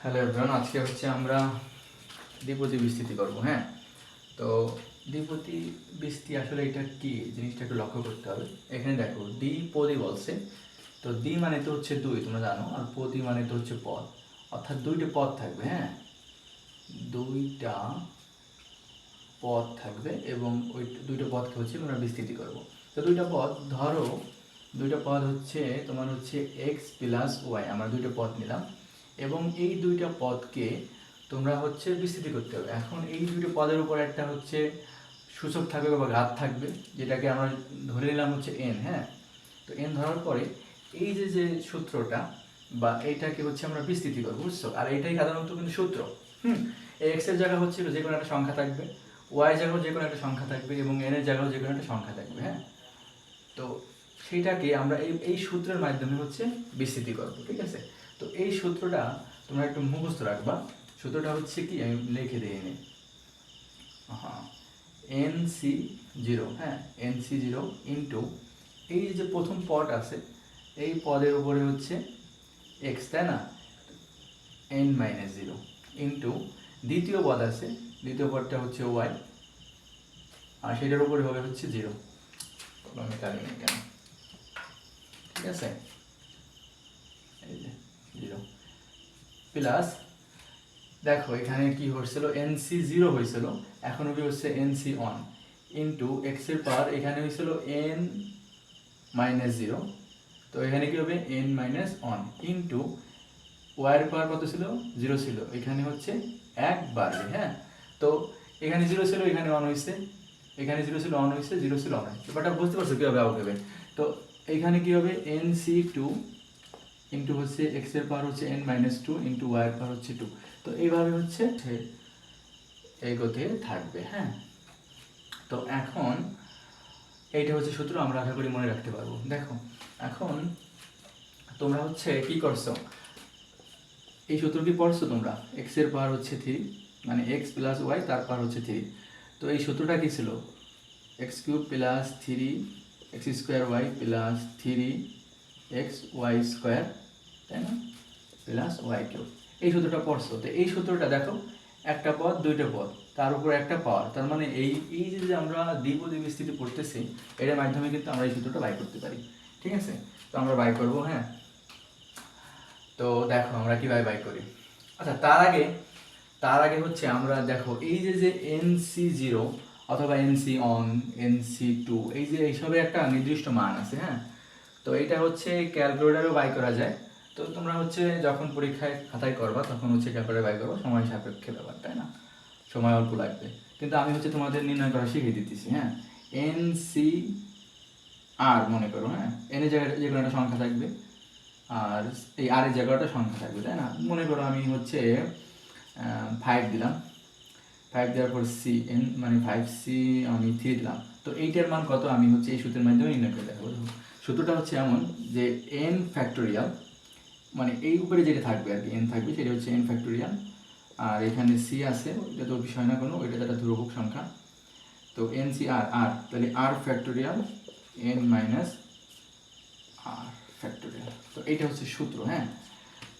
Hello everyone আজকে হচ্ছে আমরা দ্বিপদী বিস্তৃতি করব হ্যাঁ? তো দ্বিপদী বৃষ্টি আসলে এটা কি? জিনিসটা একটু লক্ষ্য করতে হবে। এখানে দেখো দ্বিপদী বলছে। তো দ্বি মানে তো হচ্ছে দুই, তোমরা জানো, আর পদি মানে তো হচ্ছে পদ। অর্থাৎ দুইটা পদ থাকবে হ্যাঁ? দুইটা পদ থাকবে এবং ওই দুইটা পদকে হচ্ছে আমরা বিস্তৃতি করব। তো দুইটা পদ, ধরো, দুইটা পদ হচ্ছে, তোমার হচ্ছে এক্স প্লাস ওয়াই আমরা দুইটা পদ নিলাম। এবং এই দুইটা পদকে তোমরা হচ্ছে বিস্তৃতি করতে হবে। এখন এই দুইটা পদের উপর একটা হচ্ছে সূচক থাকবে বা ঘাত থাকবে, যেটাকে আমরা ধরে নিলাম হচ্ছে এন হ্যাঁ? তো এন ধরার পরে এই যে যে সূত্রটা বা এইটাকে হচ্ছে আমরা বিস্তৃতি করব, বুঝছ? আর এইটাই সাধারণত কিন্তু সূত্র, হুম? এক্সের জায়গা হচ্ছে যে কোনো একটা সংখ্যা থাকবে ওয়াই জায়গাও যে কোনো একটা সংখ্যা থাকবে এবং এন এর জায়গাও যে কোনো একটা সংখ্যা থাকবে হ্যাঁ? তো সেইটাকে আমরা এই এই সূত্রের মাধ্যমে হচ্ছে বিস্তৃতি করব, ঠিক আছে? তো এই সূত্রটা তোমরা একটু মুখস্থ রাখবা। সূত্রটা হচ্ছে কি? আমি লিখে দিয়ে নি হ্যাঁ এন সি জিরো হ্যাঁ? এন সি জিরো ইন্টু এই যে প্রথম পদ আছে, এই পদের উপরে হচ্ছে এক্স তাই না? এন মাইনাস জিরো ইন্টু দ্বিতীয় পদ আছে, দ্বিতীয় পদটা হচ্ছে ওয়াই আর সেটার উপরে হবে হচ্ছে জিরো আমি কালি কেন? ঠিক আছে? এই যে। জিরো। প্লাস দেখো, এখানে কি হচ্ছিল এনসি জিরো হয়েছিল। এখন কি হচ্ছে? এনসি ওয়ান ইন্টু এক্সের পাওয়ার এখানে হয়েছিল এন মাইনাস জিরো তো এখানে কি হবে? N minus one into Y power কত ছিল? জিরো ছিল। এখানে হচ্ছে এক বাড়বে হ্যাঁ? তো এখানে জিরো ছিল, এখানে ওয়ান হয়েছে। এখানে জিরো ছিল অন হয়েছে। জিরো ছিল অন হয়েছে। ব্যাপারটা বুঝতে পারছ কীভাবে আউট হবে? তো এইখানে কি হবে? এন সি টু ইন্টু হচ্ছে এক্সের পাওয়ার হচ্ছে N minus two into Y এর পাওয়ার হচ্ছে টু তো এইভাবে হচ্ছে এগোতে থাকবে হ্যাঁ? তো এখন এইটা হচ্ছে সূত্র, আমরা আশা করি মনে রাখতে পারব। দেখো, এখন তোমরা হচ্ছে কি করছ? এই সূত্র কি পড়ছো তোমরা? এক্সের পাওয়ার হচ্ছে থ্রি মানে এক্স প্লাস ওয়াই তার পাওয়ার হচ্ছে থ্রি তো এই সূত্রটা কি ছিল? X cube plus three x square y plus three x y square তাই না? প্লাস ওয়াই কিউব এই সূত্রটা পড়ছো? তো এই সূত্রটা দেখো, একটা পদ, দুইটা পদ, তার উপর একটা পাওয়ার তার মানে এই এই যে আমরা দ্বিপদী বিস্তৃতি পড়তেছি এটার মাধ্যমে কিন্তু আমরা এই সূত্রটা বাই করতে পারি। ঠিক আছে? তো আমরা বাই করব হ্যাঁ? তো দেখো, আমরা কীভাবে বাই করি? আচ্ছা তার আগে তার আগে হচ্ছে আমরা দেখো, এই যে যে এন সি জিরো অথবা n C one n C two এই যে এইসবের একটা নির্দিষ্ট মান আছে হ্যাঁ? তো এটা হচ্ছে ক্যালকুলেটারও বাই করা যায়। তো তোমরা হচ্ছে যখন পরীক্ষায় খাতায় করবা তখন হচ্ছে ক্যালকুলেটার বাই করব। সময় সাপেক্ষে ব্যাপার তাই না? সময় অল্প লাগবে। কিন্তু আমি হচ্ছে তোমাদের নির্ণয় করা শিখিয়ে দিতেছি হ্যাঁ? এন সি আর মনে করো হ্যাঁ? এন এর জায়গায় যে কোনো একটা সংখ্যা থাকবে। আর এই আর এর জায়গাটা সংখ্যা থাকবে তাই না? মনে করো আমি হচ্ছে ফাইভ দিলাম। ফাইভ দেওয়ার পর সি এন মানে ফাইভ সি আমি থ্রি দিলাম। তো এইটার মান কত? আমি হচ্ছে এই সূত্রের মাধ্যমে নির্ণয় করে দেখাবো। দেখো, সূত্রটা হচ্ছে এমন যে এন ফ্যাক্টোরিয়াল মানে এই উপরে যেটা থাকবে আর কি এন থাকবে, সেটা হচ্ছে এন ফ্যাক্টোরিয়াল আর এখানে সি আছে ওইটা তো বিষয় না কোনো ওইটা একটা ধ্রুবক সংখ্যা। তো এন সি আর আর তাহলে r factorial n minus r factorial তো এইটা হচ্ছে সূত্র হ্যাঁ?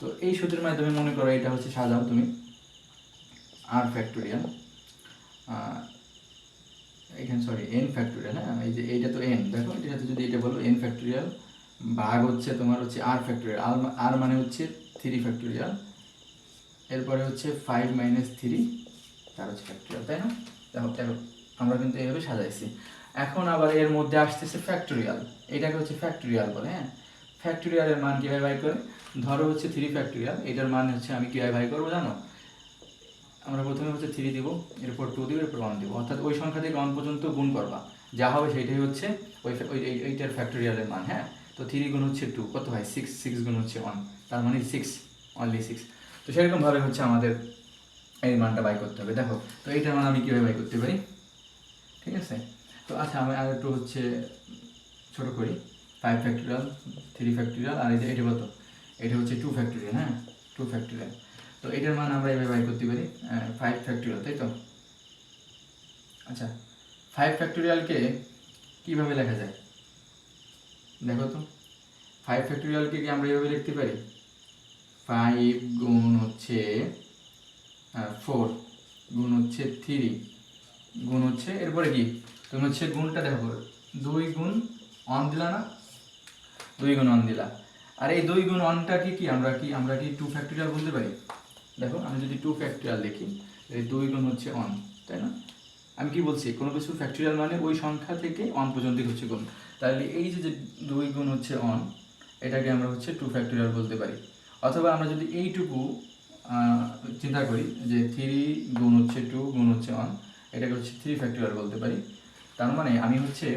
তো এই সূত্রের মাধ্যমে মনে করো এটা হচ্ছে সাজাও তুমি আর ফ্যাক্টোরিয়াল এখানে সরি এন ফ্যাক্টোরিয়াল হ্যাঁ? এই যে এইটা তো এন দেখো সাথে যদি এটা বলো এন ফ্যাক্টোরিয়াল ভাগ হচ্ছে তোমার হচ্ছে আর ফ্যাক্টোরিয়াল আর মানে হচ্ছে থ্রি ফ্যাক্টোরিয়াল এরপরে হচ্ছে ফাইভ মাইনাস থ্রি তার হচ্ছে ফ্যাক্টোরিয়াল তাই না? দেখো দেখো, আমরা কিন্তু এইভাবে সাজাইছি। এখন আবার এর মধ্যে আসতেছে ফ্যাক্টোরিয়াল এটাকে হচ্ছে ফ্যাক্টোরিয়াল বলে হ্যাঁ? ফ্যাক্টোরিয়ালের মান কীভাবে বাই করে? ধরো হচ্ছে থ্রি ফ্যাক্টোরিয়াল এটার মান হচ্ছে আমি কীভাবে বাই করব, জানো? আমরা প্রথমে হচ্ছে থ্রি দিব, এরপর টু দিব, এরপর ওয়ান দিব। অর্থাৎ ওই সংখ্যা থেকে ওয়ান পর্যন্ত গুণ করবা। যা হবে সেইটাই হচ্ছে ওই ওই এই- এইটার ফ্যাক্টোরিয়ালের মান হ্যাঁ? তো থ্রি গুণ হচ্ছে টু কত হয় সিক্স সিক্স গুণ হচ্ছে ওয়ান তার মানে সিক্স অনলি সিক্স তো সেরকমভাবে হচ্ছে আমাদের এই মানটা বাই করতে হবে। দেখো, তো এইটার মান আমি কীভাবে বাই করতে পারি? ঠিক আছে? তো আচ্ছা আমি আর একটু হচ্ছে ছোটো করি। ফাইভ ফ্যাক্টোরিয়াল থ্রি ফ্যাক্টোরিয়াল আর এই যে, এটা কত? এটা হচ্ছে টু ফ্যাক্টোরিয়াল হ্যাঁ? টু ফ্যাক্টোরিয়াল তো এটার মান আমরা এভাবে বাই করতে পারি ফাইভ ফ্যাক্টোরিয়াল তাই তো? আচ্ছা ফাইভ ফ্যাক্টোরিয়ালকে কীভাবে লেখা যায়? দেখো তো ফাইভ ফ্যাক্টোরিয়ালকে কি আমরা এভাবে লিখতে পারি? ফাইভ গুণ হচ্ছে ফোর গুণ হচ্ছে থ্রি গুণ হচ্ছে, এরপরে কি? তুমি হচ্ছে গুণটা দেখো, দুই গুণ অন দিলা না? দুই গুণ অন দিলা। আর এই দুই গুণ অনটা কি কি আমরা কি আমরা কি টু ফ্যাক্টরিয়াল বলতে পারি? দেখো, আমি যদি টু ফ্যাক্টরিয়াল দেখি দুই গুণ হচ্ছে অন তাই না? আমি কি বলছি? কোনো কিছু ফ্যাক্টরিয়াল মানে ওই সংখ্যা থেকে অন পর্যন্ত হচ্ছে গুণ। তাহলে এই যে যে দুই গুণ হচ্ছে অন এটাকে আমরা হচ্ছে টু ফ্যাক্টরিয়াল বলতে পারি। অথবা আমরা যদি এইটুকু চিন্তা করি যে থ্রি গুণ হচ্ছে টু গুণ হচ্ছে অন এটাকে হচ্ছে থ্রি ফ্যাক্টরিয়াল বলতে পারি। তার মানে আমি হচ্ছে,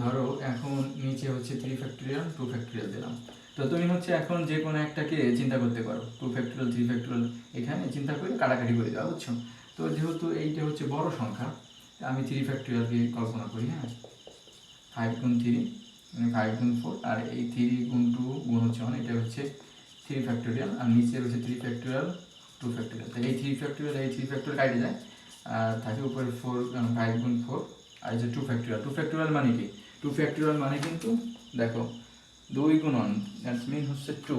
ধরো এখন নিচে হচ্ছে থ্রি ফ্যাক্টরিয়াল টু ফ্যাক্টরিয়াল দিলাম। তো তুমি হচ্ছে এখন যে কোনো একটাকে চিন্তা করতে পারো। টু ফ্যাক্টরিয়াল থ্রি ফ্যাক্টরিয়াল এখানে চিন্তা করে কাটাকাটি করে দেওয়া বুঝছ? তো যেহেতু এইটা হচ্ছে বড় সংখ্যা, আমি থ্রি ফ্যাক্টরিয়ালকে কল্পনা করি হ্যাঁ? ফাইভ গুণ থ্রি মানে ফাইভ গুণ ফোর আর এই থ্রি গুণ টু গুণ হচ্ছে ওয়ান এটা হচ্ছে থ্রি ফ্যাক্টোরিয়াল আর নিচে হচ্ছে থ্রি ফ্যাক্টোরিয়াল টু ফ্যাক্টোরিয়াল তো এই থ্রি ফ্যাক্টোরিয়াল এই থ্রি ফ্যাক্টোরিয়াল কাটে যায়, আর থাকে উপরে ফোর ফাইভ গুণ ফোর আর যে টু ফ্যাক্টোরিয়াল টু ফ্যাক্টোরিয়াল মানে কি? টু ফ্যাক্টোরিয়াল মানে কিন্তু, দেখো দুই গুণ ওয়ান দ্যাটস মিন হচ্ছে টু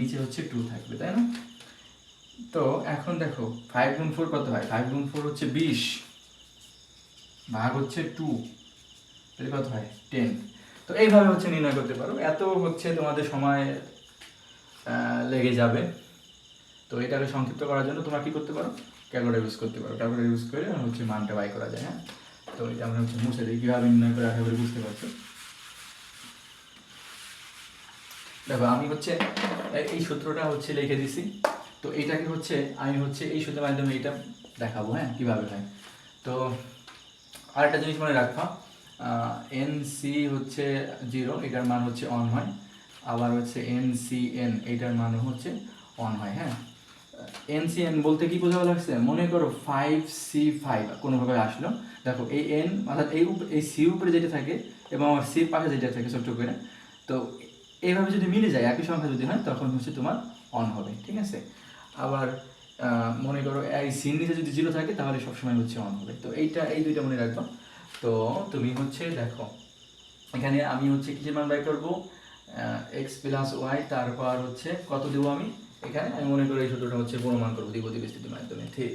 নিচে হচ্ছে টু থাকবে, তাই না? তো এখন দেখো ফাইভ গুণ ফোর কত হয়? ফাইভ গুণ ফোর হচ্ছে বিশ, ভাগ হচ্ছে টু তাহলে কত হয়? টেন তো এইভাবে হচ্ছে নির্ণয় করতে পারো। এত হচ্ছে তোমাদের সময় লেগে যাবে। তো এটাকে সংক্ষিপ্ত করার জন্য তোমরা কি করতে পারো? ক্যালকুলেটর ইউজ করতে পারো। ক্যালকুলেটর ইউজ করে হচ্ছে মানটা বাই করা যায় হ্যাঁ? তো এটা আমরা হচ্ছে মুছে দিই। কীভাবে নির্ণয় করে আশা করি বুঝতে পারছ। দেখো, আমি হচ্ছে, এই সূত্রটা হচ্ছে লিখে দিছি। তো এইটাকে হচ্ছে, আমি হচ্ছে এই সূত্রের মাধ্যমে এটা দেখাবো হ্যাঁ কীভাবে হয়। তো আরেকটা জিনিস মনে রাখবা এন সি হচ্ছে জিরো এটার মান হচ্ছে অন হয়। আবার হচ্ছে এন সি এন এটার মান হচ্ছে অন হয় হ্যাঁ। এন সি এন বলতে কি বোঝা লাগছে? মনে করো ফাইভ সি ফাইভ কোনোভাবে আসলো। দেখো, এই এন অর্থাৎ এই এই সি উপরে যেটা থাকে এবং আমার সির পাশে যেটা থাকে, ছোট্ট করে। তো এইভাবে যদি মিলে যায়, একই সংখ্যা যদি হয়, তখন হচ্ছে তোমার অন হবে, ঠিক আছে? আবার মনে করো এই সিন নিচে যদি জিরো থাকে, তাহলে সবসময় হচ্ছে অন হবে। তো এইটা, এই দুইটা মনে রাখব। তো তুমি হচ্ছে দেখো, এখানে আমি হচ্ছে কিসের মান বাই করব? এক্স প্লাস ওয়াই তারপর হচ্ছে কত দেবো আমি? এখানে আমি মনে করি এই সূত্রটা হচ্ছে প্রমাণ করব দ্বিপদী বিস্তৃতির মাধ্যমে থ্রি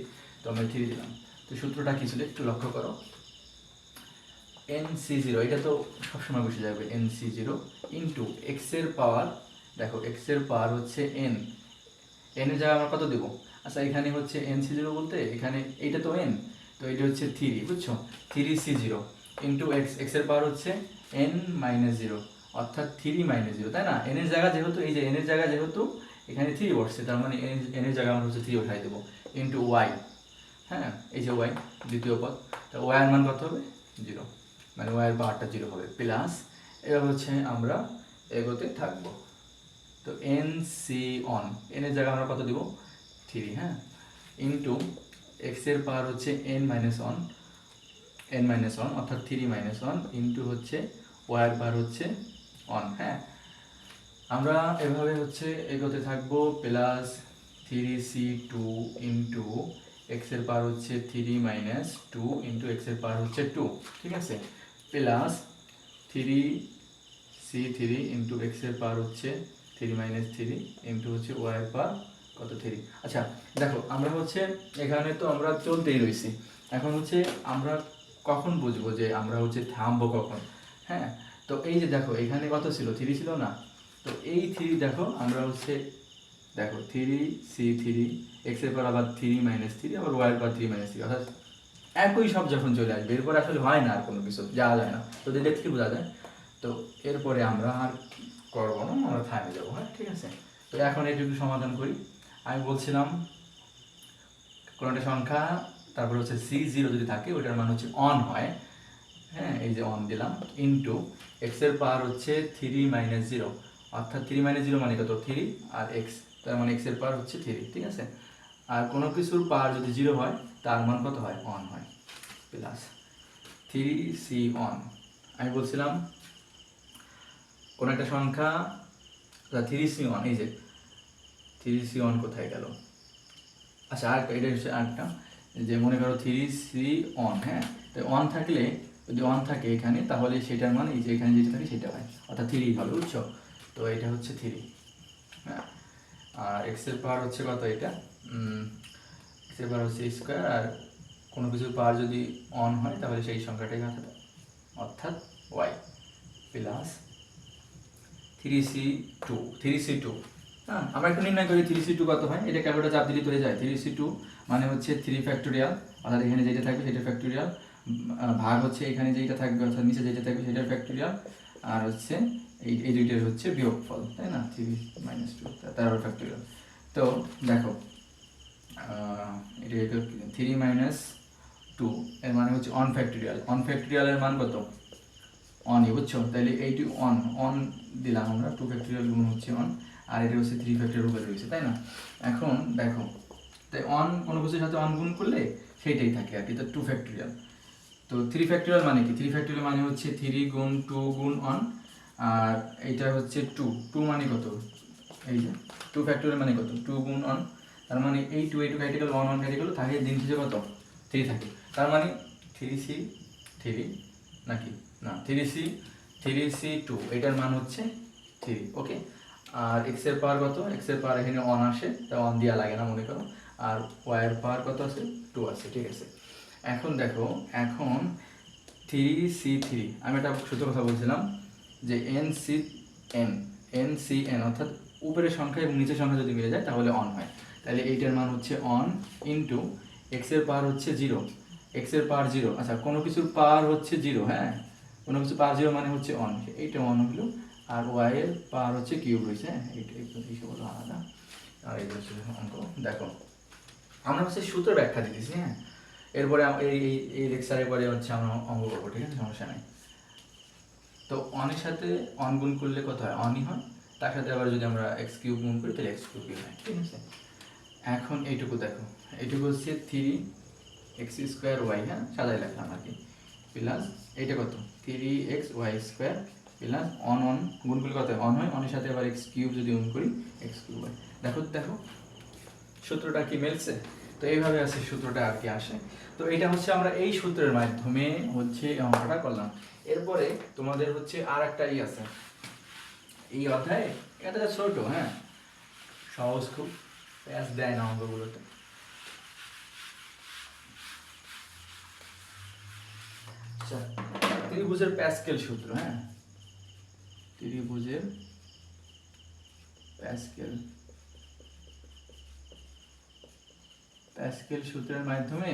তো আমি থ্রি দিলাম। তো সূত্রটা কি একটু লক্ষ্য করো। এন সি জিরো এটা তো সবসময় বসে যাবে এন সি জিরো ইন্টু এক্সের পাওয়ার, দেখো এক্সের পাওয়ার হচ্ছে এন এন এর জায়গায় আমরা কত দেবো? আচ্ছা এখানে হচ্ছে এন সি জিরো বলতে, এখানে এইটা তো এন তো এটা হচ্ছে থ্রি বুঝছ? Three C zero into x এক্সের পাওয়ার হচ্ছে এন মাইনাস জিরো অর্থাৎ থ্রি মাইনাস জিরো তাই না? এন এর জায়গা যেহেতু, এই যে এন এর জায়গা যেহেতু, এখানে থ্রি বসছে, তার মানে এন এন এর জায়গায় আমরা হচ্ছে থ্রি উঠাই দেবো ইন্টু ওয়াই হ্যাঁ? এই যে ওয়াই দ্বিতীয় পদ, তো ওয়াই এর মান কত হবে? জিরো মানে ওয়াইয়ের পাওয়ারটা জিরো হবে। প্লাস এবার হচ্ছে আমরা এগোতে থাকব। তো এন সি অন এন এর জায়গায় আমরা কত দিব? থ্রি হ্যাঁ? ইন্টু এক্সের পাওয়ার হচ্ছে n minus one, n minus one, অর্থাৎ থ্রি মাইনাস ওয়ান ইন্টু হচ্ছে ওয়ার পাওয়ার হচ্ছে অন হ্যাঁ? আমরা এভাবে হচ্ছে এগোতে থাকব plus three C two into এক্সের পাওয়ার হচ্ছে থ্রি মাইনাস টু ইন্টু এক্সের পাওয়ার হচ্ছে টু, ঠিক আছে? Plus three C three into এক্সের পাওয়ার হচ্ছে থ্রি মাইনাস থ্রি ইন্টু হচ্ছে ওয়াই পাওয়ার কত থ্রি? আচ্ছা দেখো, আমরা হচ্ছে এখানে তো আমরা চলতেই রয়েছি এখন হচ্ছে আমরা কখন বুঝব যে আমরা হচ্ছে থামবো কখন? হ্যাঁ তো এই যে দেখো, এখানে কত ছিল? থ্রি ছিল না? তো এই থ্রি দেখো, আমরা হচ্ছে দেখো, থ্রি সি থ্রি, এক্সের পর আবার থ্রি মাইনাস থ্রি, আবার ওয়াই পর থ্রি মাইনাস থ্রি, অর্থাৎ একই সব যখন চলে আসবে, এরপরে আসলে হয় না আর কোনো কিছু, যাওয়া যায় না। তো দেখলে কি বোঝা যায়? তো এরপরে আমরা আর করব না, আমরা থামে যাব হ্যাঁ ঠিক আছে? তো এখন এটুকু সমাধান করি। আমি বলছিলাম কোনো একটা সংখ্যা, তারপর হচ্ছে সি জিরো যদি থাকে ওটার মান হচ্ছে অন হয়। হ্যাঁ এই যে অন দিলাম ইন্টু এক্সের পাওয়ার হচ্ছে থ্রি মাইনাস জিরো অর্থাৎ থ্রি মাইনাস জিরো মানে কত? থ্রি আর এক্স তার মানে এক্সের পাওয়ার হচ্ছে থ্রি ঠিক আছে? আর কোনো কিছুর পাওয়ার যদি জিরো হয়, তার মান কত হয়? অন হয়। প্লাস থ্রি সি অন আমি বলছিলাম, কোনো একটা সংখ্যা থ্রি সি ওয়ান এই যে থ্রি সি ওয়ান কোথায় গেল? আচ্ছা আর এটা হচ্ছে আরেকটা যে মনে করো থ্রি সি অন হ্যাঁ? তো অন থাকলে, যদি অন থাকে এখানে, তাহলে সেটার মানে এই যে এখানে যেটা থাকে সেটা হয়। অর্থাৎ থ্রি হবে, বুঝছ? তো এটা হচ্ছে থ্রি হ্যাঁ? আর এক্সের পাওয়ার হচ্ছে কত এটা? পাওয়ার হচ্ছে স্কোয়ার আর কোনো কিছুর পাওয়ার যদি অন হয়, তাহলে সেই সংখ্যাটাই হবে। অর্থাৎ y plus three C two three C two হ্যাঁ আমরা একটু নির্ণয় করি থ্রি সি টু কত হয়। এটা ক্যালকুলেটার চাপ দিলে হয়ে যায়। থ্রি সি টু মানে হচ্ছে থ্রি ফ্যাক্টোরিয়াল অর্থাৎ এখানে যেটা থাকবে সেটা ফ্যাক্টোরিয়াল ভাগ হচ্ছে এখানে যেটা থাকবে, অর্থাৎ নিচে যেটা থাকবে সেটার ফ্যাক্টোরিয়াল আর হচ্ছে এই এই দুইটার হচ্ছে বিয়োগফল, তাই না? থ্রি মাইনাস টু তার ফ্যাক্টোরিয়াল তো দেখো এটা থ্রি মাইনাস টু এর মানে হচ্ছে অন ফ্যাক্টোরিয়াল অন ফ্যাক্টোরিয়ালের মান কত? অনই বুঝছ? তাহলে এইটি অন অন দিলাম আমরা টু ফ্যাক্টোরিয়াল গুণ হচ্ছে অন আর এটা হচ্ছে থ্রি ফ্যাক্টোরিয়াল উপরে রয়েছে, তাই না? এখন দেখো, তাই অন কোনো কিছুর সাথে অন গুণ করলে সেইটাই থাকে আর কি তো টু ফ্যাক্টোরিয়াল তো থ্রি ফ্যাক্টোরিয়াল মানে কি? থ্রি ফ্যাক্টোরিয়াল মানে হচ্ছে থ্রি গুণ টু গুণ অন আর এইটা হচ্ছে টু টু মানে কত? এই যে টু ফ্যাক্টোরিয়াল মানে কত? টু গুণ অন তার মানে এই টু এই টু কেটে ওয়ান ওয়ান কেটে গেল থাকে, দিন শেষে কত? থ্রি থাকে। তার মানে থ্রি সি থ্রি নাকি? না three C three C two এটার মান হচ্ছে থ্রি ওকে আর এক্সের পাওয়ার কত? এক্সের পাওয়ার এখানে অন আসে, তা অন দেওয়া লাগে না, মনে করো। আর ওয়াই এর পাওয়ার কত আছে? টু আছে, ঠিক আছে। এখন দেখো, এখন থ্রি সি থ্রি আমি একটা সূত্র কথা বলছিলাম যে n C n n C n অর্থাৎ উপরের সংখ্যা এবং নিচের সংখ্যা যদি মিলে যায়, তাহলে অন হয়। তাহলে এইটার মান হচ্ছে অন ইন্টু এক্সের পাওয়ার হচ্ছে জিরো এক্সের পাওয়ার জিরো আচ্ছা কোনো কিছুর পার হচ্ছে জিরো হ্যাঁ? কোনো কিছু পার জিরো মানে হচ্ছে অন এইটা অন হলো, আর ওয়াই এর পাওয়ার হচ্ছে কিউব রয়েছে হ্যাঁ? এইটা একটু হলো আলাদা। আর এই হচ্ছে অঙ্ক, দেখো, আমরা হচ্ছে সূত্র ব্যাখ্যা দিতেছি হ্যাঁ? এরপরে এই এই লেকচারের পরে হচ্ছে আমরা অঙ্ক করব, ঠিক আছে? সমস্যা নাই। তো অনের সাথে অন গুণ করলে কত হয়? অনই হয়। তার সাথে আবার যদি আমরা এক্স কিউব গুণ করি, তাহলে এক্স কিউবই হয়, ঠিক আছে? এখন এইটুকু দেখো। এইটুকু হচ্ছে থ্রি এক্স স্কোয়ার ওয়াই হ্যাঁ? সাদাই লিখলাম আর কি প্লাস এইটা কত? Three x y square plus on অন গুণ করলে কত অন হয়। অনের সাথে আবার এক্স কিউব যদি গুণ করি এক্স কিউব হয়। দেখো দেখো। সূত্রটা কি মেলছে? তো এইভাবে আছে, সূত্রটা আর কি আসে। তো এটা হচ্ছে আমরা এই সূত্রের মাধ্যমে হচ্ছে অঙ্কটা করলাম। এরপরে তোমাদের হচ্ছে আর একটা ই আছে। এই অধ্যায়ে, এটা ছোট হ্যাঁ? সহজ খুব। প্যাস দেয় না অঙ্কগুলোতে আচ্ছা ত্রিভুজের প্যাসকেল সূত্র হ্যাঁ? ত্রিভুজের প্যাসকেল প্যাসকেল সূত্রের মাধ্যমে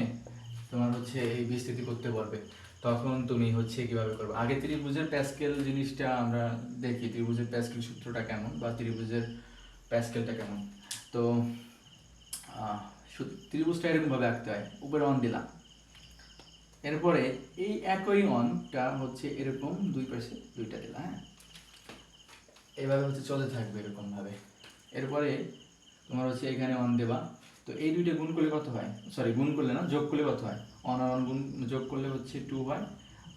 তোমার হচ্ছে এই বিস্তৃতি করতে পারবে। তখন তুমি হচ্ছে কীভাবে করবে? আগে ত্রিভুজের প্যাসকেল জিনিসটা আমরা দেখি, ত্রিভুজের প্যাসকেল সূত্রটা কেমন বা ত্রিভুজের প্যাসকেলটা কেমন। তো আহ, সু- ত্রিভুজটা এরকমভাবে আঁকতে হয় উপরে অন দিলাম। এরপরে এই একই অনটা হচ্ছে এরকম দুই পাশে দুইটা দিলাম হ্যাঁ। এভাবে হচ্ছে চলতে থাকবে এরকমভাবে। এরপরে তোমার হচ্ছে এখানে অন দেবা। তো এই দুইটা গুণ করলে কত হয়? সরি গুণ করলে না যোগ করলে কত হয়? অন আর অন গুণ যোগ করলে হচ্ছে টু হয়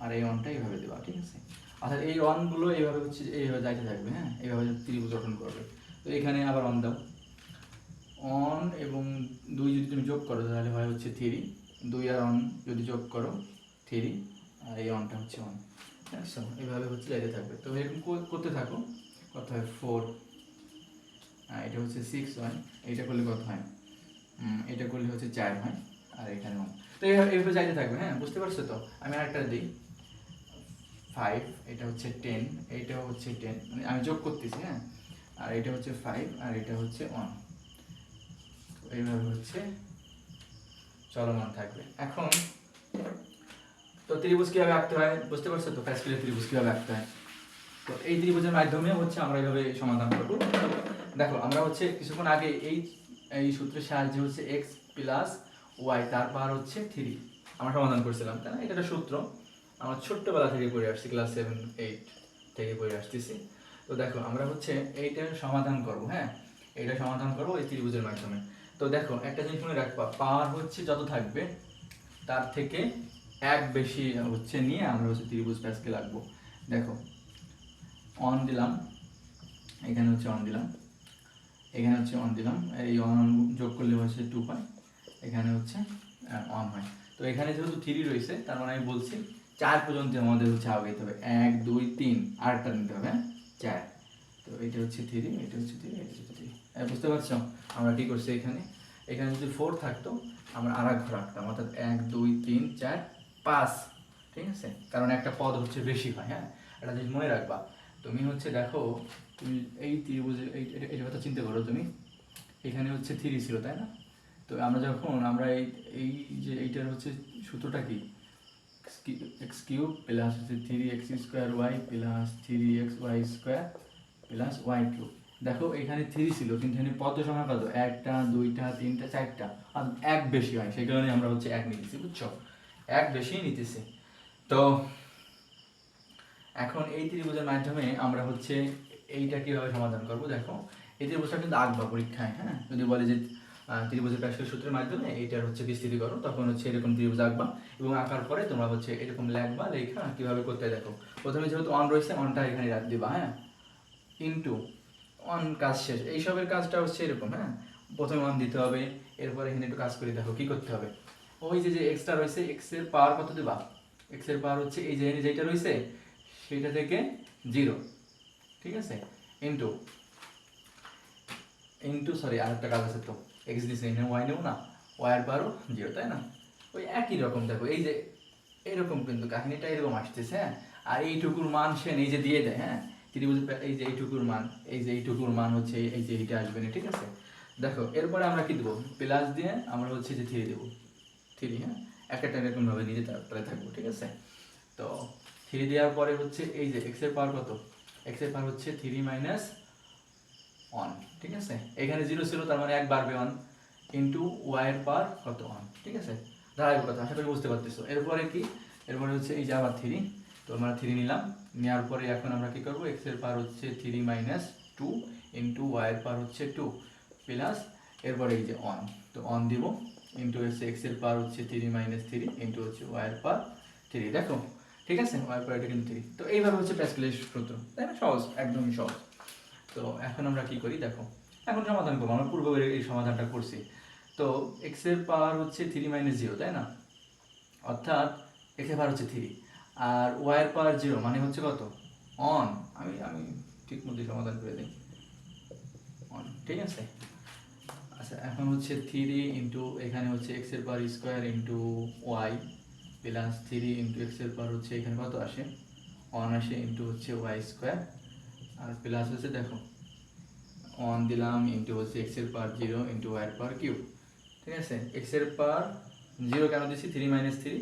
আর এই অনটা এইভাবে দেবা ঠিক আছে? অর্থাৎ এই অনগুলো এইভাবে হচ্ছে এইভাবে যাইতে থাকবে হ্যাঁ? এইভাবে ত্রিভুজ গঠন করবে। তো এখানে আবার অন দাও। অন এবং দুই যদি তুমি যোগ করো, তাহলে হয় হচ্ছে থ্রি দুই আর অন যদি যোগ করো থ্রি আর এই অনটা হচ্ছে অন দেখছ এইভাবে হচ্ছে যাইতে থাকবে। তো এরকম কর- করতে থাকো। কত হয় ফোর এটা হচ্ছে সিক্স হয়। এইটা করলে কত হয়? এটা করলে হচ্ছে চার হয়। আর এখানে one। তো এইভাবে যাইতে থাকবে। হ্যাঁ বুঝতে পারছ তো? আমি আরেকটা দিই। ফাইভ এটা হচ্ছে টেন এইটাও হচ্ছে টেন মানে আমি যোগ করতেছি হ্যাঁ। আর এটা হচ্ছে ফাইভ আর এটা হচ্ছে ওয়ান এইভাবে হচ্ছে চলমান থাকবে। এখন তো ত্রিভুজ কীভাবে আঁকতে হয়? বুঝতে পারছ তো? প্যাসকেলের ত্রিভুজ কীভাবে আঁকতে হয়? তো এই ত্রিভুজের মাধ্যমে হচ্ছে আমরা এইভাবে সমাধান করব। দেখো, আমরা হচ্ছে কিছুক্ষণ আগে এই এই সূত্রের সাহায্যে হচ্ছে এক্স প্লাস ওয়াই তার পাওয়ার হচ্ছে থ্রি আমরা সমাধান করছিলাম, তাই না? এটা একটা সূত্র। আমরা ছোট্টবেলা থেকে পড়ে আসছি ক্লাস সেভেন এইট থেকে পড়ে আসতেছি। তো দেখো, আমরা হচ্ছে এইটার সমাধান করব হ্যাঁ? এইটা সমাধান করব এই ত্রিভুজের মাধ্যমে। তো দেখো, একটা জিনিস মনে রাখবা, পাওয়ার হচ্ছে যত থাকবে, তার থেকে এক বেশি হচ্ছে নিয়ে আমরা হচ্ছে ত্রিভুজ প্যাসকে লাগবো। দেখো অন দিলাম, এখানে হচ্ছে অন দিলাম, এখানে হচ্ছে অন দিলাম, এই অন যোগ করলে হচ্ছে টু পাই, এখানে হচ্ছে অন হয়। তো এখানে যেহেতু থ্রি রয়েছে, তার মানে আমি বলছি, চার পর্যন্ত আমাদের হচ্ছে আগাইতে হবে। এক, দুই, তিন, আরেকটা নিতে হবে হ্যাঁ? চার। এটা হচ্ছে থ্রি এটা হচ্ছে থ্রি এটা হচ্ছে থ্রি এ, বুঝতে পারছ? আমরা কি করছি এখানে? এখানে যদি ফোর থাকতো আমরা আর এক ঘর রাখতাম অর্থাৎ এক দুই তিন চার পাঁচ। ঠিক আছে? কারণ একটা পদ হচ্ছে বেশি হয় হ্যাঁ? এটা জিনিস মনে রাখবা। তুমি হচ্ছে দেখো তুমি এই ত্রিভুজে এই এটা কথা চিন্তা করো তুমি? এখানে হচ্ছে থ্রি ছিল তাই না? তো আমরা যখন আমরা এই এই যে এইটার হচ্ছে সূত্রটা কি? এক্স কিউব প্লাস হচ্ছে three x square y plus three x y square plus y cube দেখো এখানে থ্রি ছিল, কিন্তু এখানে পদ সংখ্যা কত? একটা, দুইটা, তিনটা, চারটা। আর এক বেশি হয়, সেই কারণে আমরা হচ্ছে এক নিতেছি, বুঝছ? এক বেশি নিতেছি। তো এখন এই ত্রিভুজের মাধ্যমে আমরা হচ্ছে এইটা কীভাবে সমাধান করব দেখো? এই ত্রিভুজটা কিন্তু আঁকবা পরীক্ষায় হ্যাঁ? যদি বলে যে ত্রিভুজের প্যাসকেল সূত্রের মাধ্যমে এইটার হচ্ছে বিস্তৃতি করো তখন হচ্ছে এরকম ত্রিভুজ আঁকবা এবং আঁকার পরে তোমরা হচ্ছে এরকম লেখবা, লেখা কীভাবে করতে দেখো। প্রথমে যেহেতু অন রয়েছে অনটা এখানে রাখ দিবা হ্যাঁ? ইনটু অন কাজ শেষ। এইসবের কাজটা হচ্ছে এরকম হ্যাঁ? প্রথমে অন দিতে হবে, এরপরে এখানে একটু কাজ করে দেখো কি করতে হবে। ওই যে যে এক্সটা রয়েছে এক্সের পাওয়ার কত দেবা? এক্সের পাওয়ার হচ্ছে এই যে যেটা রয়েছে, সেটা থেকে জিরো ঠিক আছে? ইন্টু ইন্টু সরি আরেকটা কাজ আছে তো। এক্স দিছে, এখানে ওয়াই নেব না। ওয়াই এর পাওয়ারও জিরো তাই না? ওই একই রকম দেখো, এই যে, এরকম কিন্তু কাহিনীটা এরকম আসতেছে হ্যাঁ? আর এইটুকুর মান সে নিজে দিয়ে দেয় হ্যাঁ? ত্রিভুজ এই যে এইটুকুর মান, এই যে এইটুকুর মান হচ্ছে, এই- যে এইটা আসবে না, ঠিক আছে? দেখো, এরপরে আমরা কি দেবো? প্লাস দিয়ে আমরা হচ্ছে যে থ্রি দেবো। থ্রি হ্যাঁ? এক একটা এরকমভাবে নিজে তারপরে থাকব, ঠিক আছে? তো থ্রি দেওয়ার পরে হচ্ছে এই যে এক্সের পাওয়ার কত? এক্সের পাওয়ার হচ্ছে থ্রি মাইনাস ওয়ান, ঠিক আছে? এখানে জিরো ছিল, তার মানে এক বাড়বে ওয়ান ইন্টু ওয়াই এর পাওয়ার কত? ওয়ান, ঠিক আছে? ধারাবাহিকতা আশা করি বুঝতে পারতেছো। এরপরে কি? এরপরে হচ্ছে এই যে আবার থ্রি তো আমরা থ্রি নিলাম। নেওয়ার পরে এখন আমরা কি করব? এক্সের পাওয়ার হচ্ছে three minus two into y এর পাওয়ার হচ্ছে টু প্লাস এরপরে এই যে অন তো অন দিব ইন্টু হচ্ছে এক্সের পাওয়ার হচ্ছে থ্রি মাইনাস থ্রি ইন্টু হচ্ছে ওয়াই এর পাওয়ার থ্রি দেখো? ঠিক আছে? ওয়াই পাওয়ার এটা কিন্তু থ্রি তো এইভাবে হচ্ছে প্যাসকেলের সূত্র, তাই না? সহজ, একদমই সহজ। তো এখন আমরা কি করি? দেখো, এখন সমাধান করব। আমরা পূর্ব এই সমাধানটা করছি। তো এক্সের পাওয়ার হচ্ছে থ্রি মাইনাস জিরো তাই না? অর্থাৎ এক্সের পাওয়ার হচ্ছে থ্রি আর ওয়াই এর পাওয়ার জিরো মানে হচ্ছে কত? অন। আমি আমি ঠিক মতো সমাধান করে দিই। অন। ঠিক আছে? আচ্ছা এখন হচ্ছে থ্রি ইন্টু এখানে হচ্ছে এক্সের power square into y plus three into এক্সের পাওয়ার হচ্ছে এখানে কত আসে? অন আসে ইন্টু হচ্ছে ওয়াই স্কোয়ার আর প্লাস হচ্ছে দেখো ওয়ান দিলাম ইন্টু হচ্ছে এক্সের পাওয়ার জিরো ইন্টু ওয়াই এর পাওয়ার কিউব ঠিক আছে? এক্সের পাওয়ার জিরো কেন দিচ্ছি থ্রি মাইনাস থ্রি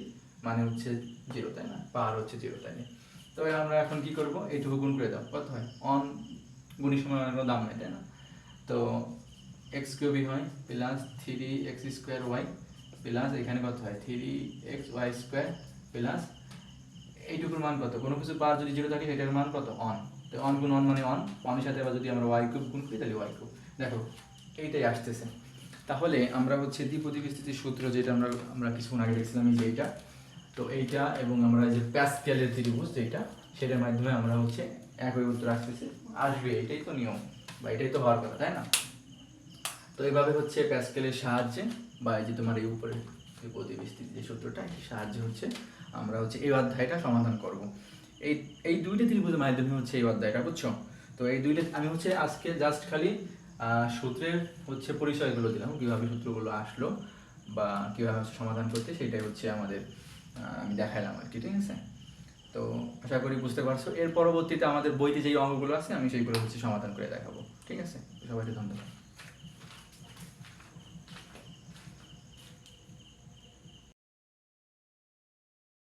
মানে হচ্ছে জিরো তাই না? পাওয়ার হচ্ছে জিরো তাই না? তবে আমরা এখন কি করব? এইটুকু গুণ করে দাও। কত হয়? অন গুণের সময় অনেক দাম নেই, তাই না? তো এক্স কিউবই হয় plus three x square y plus এখানে কত হয়? Three x y square plus এইটুকুর মান কত? কোনো কিছু পাওয়ার যদি জিরো থাকে, সেটার মান কত? অন তো অন গুণ অন মানে অন অনের সাথে আবার যদি আমরা ওয়াই কিউব গুণ করি, তাহলে ওয়াই কিউব। দেখো, এইটাই আসতেছে। তাহলে আমরা হচ্ছে দ্বিপদী বিস্তৃতির সূত্র যেটা আমরা আমরা কিছুক্ষণ আগে দেখছিলাম যে এইটা তো এইটা এবং আমরা যে প্যাসকেলের ত্রিভুজ, যেটা, সেটার মাধ্যমে আমরা হচ্ছে একই উত্তর আসতেছে। আসবে, এটাই তো নিয়ম, বা এটাই তো হওয়ার কথা, তাই না? তো এইভাবে হচ্ছে প্যাসকেলের সাহায্যে, বা এই যে তোমার এই উপরে বিস্তৃতি যে সূত্রটা এটির সাহায্যে হচ্ছে আমরা হচ্ছে এই অধ্যায়টা সমাধান করব। এই এই দুইটা ত্রিভুজের মাধ্যমে হচ্ছে এই অধ্যায়টা, বুঝছ? তো এই দুইটা, আমি হচ্ছে আজকে জাস্ট খালি সূত্রের হচ্ছে পরিচয়গুলো দিলাম, কীভাবে সূত্রগুলো আসলো, বা কীভাবে সমাধান করতে, সেটাই হচ্ছে আমাদের আমি দেখাইলাম আর কি, ঠিক আছে? তো আশা করি বুঝতে পারছ। এর পরবর্তীতে আমাদের বইতে যেই অঙ্গগুলো আছে, আমি সেইগুলো হচ্ছে সমাধান করে দেখাবো, ঠিক আছে? সবাইকে ধন্যবাদ।